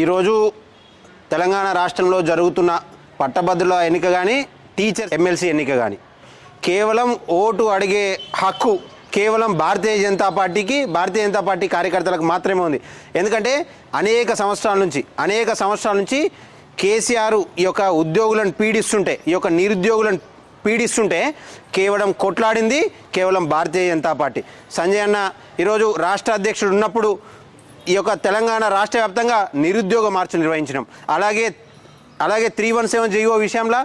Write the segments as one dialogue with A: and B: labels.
A: ఈరోజు తెలంగాణ రాష్ట్రంలో జరుగుతున్న పట్టభద్రుల ఎన్నిక కానీ టీచర్ ఎమ్మెల్సీ ఎన్నిక కానీ కేవలం ఓటు అడిగే హక్కు కేవలం భారతీయ జనతా పార్టీకి భారతీయ జనతా పార్టీ కార్యకర్తలకు మాత్రమే ఉంది. ఎందుకంటే అనేక సంవత్సరాల నుంచి అనేక సంవత్సరాల నుంచి కేసీఆర్ ఈ యొక్క ఉద్యోగులను పీడిస్తుంటే ఈ యొక్క నిరుద్యోగులను పీడిస్తుంటే కేవలం కొట్లాడింది కేవలం భారతీయ జనతా పార్టీ. సంజయ్ అన్న ఈరోజు రాష్ట్ర అధ్యక్షుడు ఉన్నప్పుడు ఈ యొక్క తెలంగాణ రాష్ట్ర వ్యాప్తంగా నిరుద్యోగ మార్చలు నిర్వహించినాం. అలాగే అలాగే త్రీ వన్ సెవెన్ జీవో విషయంలో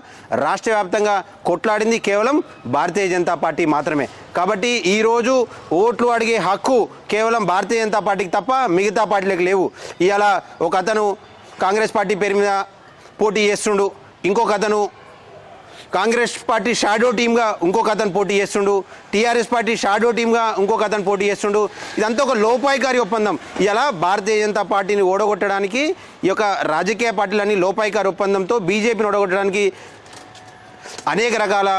A: రాష్ట్ర వ్యాప్తంగా కొట్లాడింది కేవలం భారతీయ జనతా పార్టీ మాత్రమే. కాబట్టి ఈరోజు ఓట్లు అడిగే హక్కు కేవలం భారతీయ జనతా పార్టీకి తప్ప మిగతా పార్టీలకు లేవు. ఇవాళ ఒక అతను కాంగ్రెస్ పార్టీ పేరు మీద పోటీ చేస్తుండు ఇంకొక అతను కాంగ్రెస్ పార్టీ షాడో టీమ్గా ఇంకొక అతను పోటీ చేస్తుండు. టీఆర్ఎస్ పార్టీ షాడో టీమ్గా ఇంకొక అతను పోటీ చేస్తుండు. ఇదంతా ఒక లోపాయికారి ఒప్పందం. ఇలా భారతీయ జనతా పార్టీని ఓడగొట్టడానికి ఈ యొక్క రాజకీయ పార్టీలన్నీ లోపాయికారి ఒప్పందంతో బీజేపీని ఓడగొట్టడానికి అనేక రకాల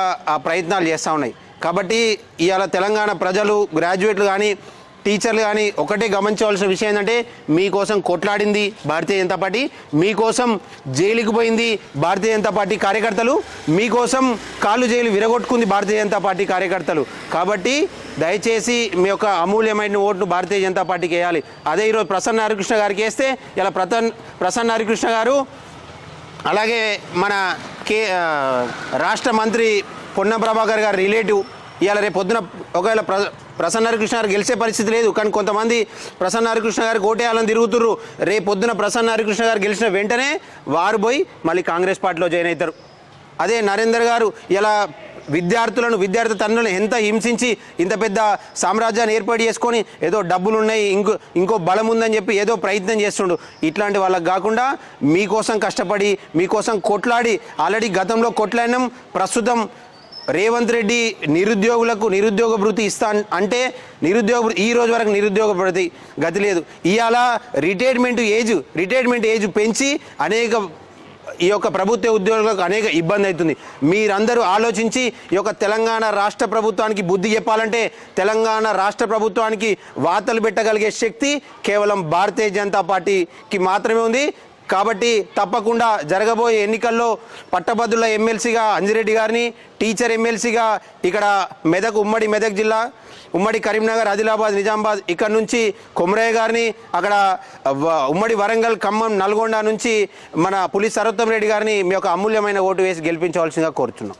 A: ప్రయత్నాలు చేస్తూ ఉన్నాయి. కాబట్టి ఇవాళ తెలంగాణ ప్రజలు గ్రాడ్యుయేట్లు కానీ టీచర్లు కానీ ఒకటే గమనించవలసిన విషయం ఏంటంటే మీకోసం కొట్లాడింది భారతీయ జనతా పార్టీ మీకోసం జైలుకి పోయింది భారతీయ జనతా పార్టీ కార్యకర్తలు మీకోసం కాళ్ళు జైలు విరగొట్టుకుంది భారతీయ జనతా పార్టీ కార్యకర్తలు. కాబట్టి దయచేసి మీ యొక్క అమూల్యమైన ఓటును భారతీయ జనతా పార్టీకి వేయాలి. అదే ఈరోజు ప్రసన్న హరికృష్ణ గారికి వేస్తే ఇలా ప్రసన్ ప్రసన్న హరికృష్ణ గారు అలాగే మన కే రాష్ట్ర మంత్రి పొన్న ప్రభాకర్ గారి రిలేటివ్ ఇవాళ రేపు పొద్దున ఒకవేళ ప్ర ప్రసన్న హరికృష్ణ గారు గెలిచే పరిస్థితి లేదు. కానీ కొంతమంది ప్రసన్న హరికృష్ణ గారు కోటేయాలని తిరుగుతుర్రు. రేపు పొద్దున ప్రసన్న హరికృష్ణ గారు గెలిచిన వెంటనే వారు పోయి మళ్ళీ కాంగ్రెస్ పార్టీలో జాయిన్ అవుతారు. అదే నరేందర్ గారు ఇలా విద్యార్థులను విద్యార్థి తల్లులను ఎంత హింసించి ఇంత పెద్ద సామ్రాజ్యాన్ని ఏర్పాటు చేసుకొని ఏదో డబ్బులు ఉన్నాయి ఇంకో ఇంకో బలం ఉందని చెప్పి ఏదో ప్రయత్నం చేస్తుండు. ఇట్లాంటి వాళ్ళకి కాకుండా మీకోసం కష్టపడి మీకోసం కొట్లాడి ఆల్రెడీ గతంలో కొట్లాడినాం ప్రస్తుతం రేవంత్ రెడ్డి నిరుద్యోగులకు నిరుద్యోగ భృతి ఇస్తా అంటే నిరుద్యోగ ఈ రోజు వరకు నిరుద్యోగ భృతి గతి లేదు. ఇవాళ రిటైర్మెంట్ ఏజ్ రిటైర్మెంట్ ఏజ్ పెంచి అనేక ఈ యొక్క ప్రభుత్వ ఉద్యోగులకు అనేక ఇబ్బంది అవుతుంది మీరందరూ ఆలోచించి ఈ యొక్క తెలంగాణ రాష్ట్ర ప్రభుత్వానికి బుద్ధి చెప్పాలంటే తెలంగాణ రాష్ట్ర ప్రభుత్వానికి వార్తలు పెట్టగలిగే శక్తి కేవలం భారతీయ జనతా పార్టీకి మాత్రమే ఉంది. కాబట్టి తప్పకుండా జరగబోయే ఎన్నికల్లో పట్టభద్రుల ఎమ్మెల్సీగా అంజిరెడ్డి గారిని టీచర్ ఎమ్మెల్సీగా ఇక్కడ మెదక్ ఉమ్మడి మెదక్ జిల్లా ఉమ్మడి కరీంనగర్ ఆదిలాబాద్ నిజామాబాద్ ఇక్కడ నుంచి కొమరయ్య గారిని అక్కడ ఉమ్మడి వరంగల్ ఖమ్మం నల్గొండ నుంచి మన పులి సరోత్తం రెడ్డి గారిని మీ యొక్క అమూల్యమైన ఓటు వేసి గెలిపించవలసిందిగా కోరుతున్నాం